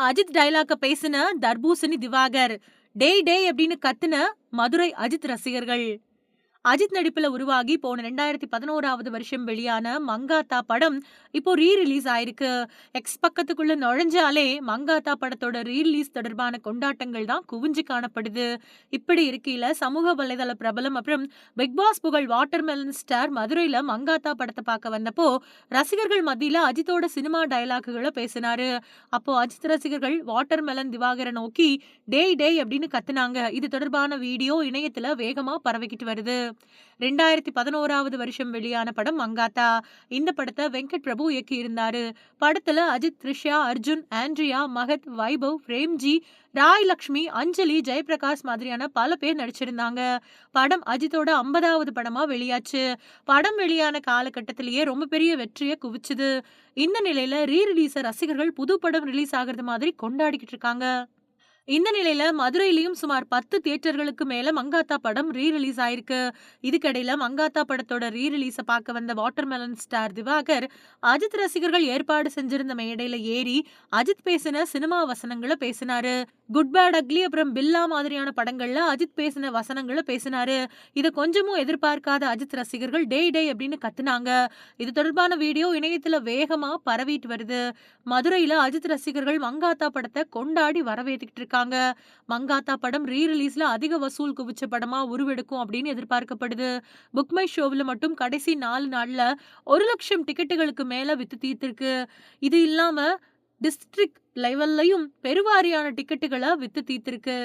அஜித் டைலாக்க பேசின தர்பூசணி திவாகர் டேய் டேய் அப்படின்னு கத்துன மதுரை அஜித் ரசிகர்கள். அஜித் நடிப்புல உருவாகி போன ரெண்டாயிரத்தி பதினோராவது வருஷம் வெளியான மங்காத்தா படம் இப்போ ரீ ரிலீஸ் ஆயிருக்கு. எக்ஸ் பக்கத்துக்குள்ள நுழைஞ்சாலே மங்காத்தா படத்தோட ரீ ரிலீஸ் தொடர்பான கொண்டாட்டங்கள் தான் குவிஞ்சு காணப்படுது. இப்படி இருக்கையில சமூக வலைதள பிரபலம் அப்புறம் பிக் பாஸ் புகழ் வாட்டர்மெலன் ஸ்டார் மதுரையில மங்காத்தா படத்தை பார்க்க வந்தப்போ ரசிகர்கள் மத்தியில அஜித்தோட சினிமா டயலாக்குகளை பேசினாரு. அப்போ அஜித் ரசிகர்கள் வாட்டர்மெலன் திவாகரை நோக்கி டேய் டேய் அப்படின்னு கத்துனாங்க. இது தொடர்பான வீடியோ இணையத்துல வேகமா பரவிக்கிட்டு வருது. ரெண்டாயிரத்தி பதினோராவது வருஷம் வெளியான படம் மங்காத்தா. இந்த படத்தை வெங்கட் பிரபு இயக்கியிருந்தாரு. படத்துல அஜித் த்ரிஷா அர்ஜுன் ஆண்ட்ரியா மகத் வைபவ் பிரேம்ஜி ராய் லக்ஷ்மி அஞ்சலி ஜெயபிரகாஷ் மாதிரியான பல பேர் நடிச்சிருந்தாங்க. படம் அஜித்தோட ஐம்பதாவது படமா வெளியாச்சு. படம் வெளியான காலகட்டத்திலேயே ரொம்ப பெரிய வெற்றியை குவிச்சுது. இந்த நிலையில ரீ ரிலீஸ ரசிகர்கள் புது படம் ரிலீஸ் ஆகிறது மாதிரி கொண்டாடிக்கிட்டு இருக்காங்க. இந்த நிலையில மதுரையிலயும் சுமார் பத்து தியேட்டர்களுக்கு மேல மங்காத்தா படம் ரீ ரிலீஸ் ஆயிருக்கு. இதுக்கடையில மங்காத்தா படத்தோட ரீ ரிலீஸ பார்க்க வந்த வாட்டர்மெலன் ஸ்டார் திவாகர் அஜித் ரசிகர்கள் ஏற்பாடு செஞ்சிருந்த மேடையில ஏறி அஜித் பேசின சினிமா வசனங்களை பேசினாரு. குட் பேட் அக்லி அப்புறம் பில்லா மாதிரியான படங்கள்ல அஜித் பேசின வசனங்களை பேசினாரு. இதை கொஞ்சமும் எதிர்பார்க்காத அஜித் ரசிகர்கள் டேய் டே அப்படின்னு கத்துனாங்க. இது தொடர்பான வீடியோ இணையத்துல வேகமா பரவிட்டு வருது. மதுரையில அஜித் ரசிகர்கள் மங்காத்தா படத்தை கொண்டாடி வரவேற்றுக்கிட்டு இருக்காங்க. மங்காத்தா படம் ரீ ரிலீஸ்ல அதிக வசூல் குவிச்ச படமா உருவெடுக்கும் அப்படின்னு எதிர்பார்க்கப்படுது. புக்மை ஷோவில் மட்டும் கடைசி நாலு நாள்ல ஒரு லட்சம் டிக்கெட்டுகளுக்கு மேல வித்து தீர்த்திருக்கு. இது இல்லாம டிஸ்ட்ரிக்ட் லெவல்லையும் பெருவாரியான டிக்கெட்டுகளை வித்து தீர்த்திருக்கு.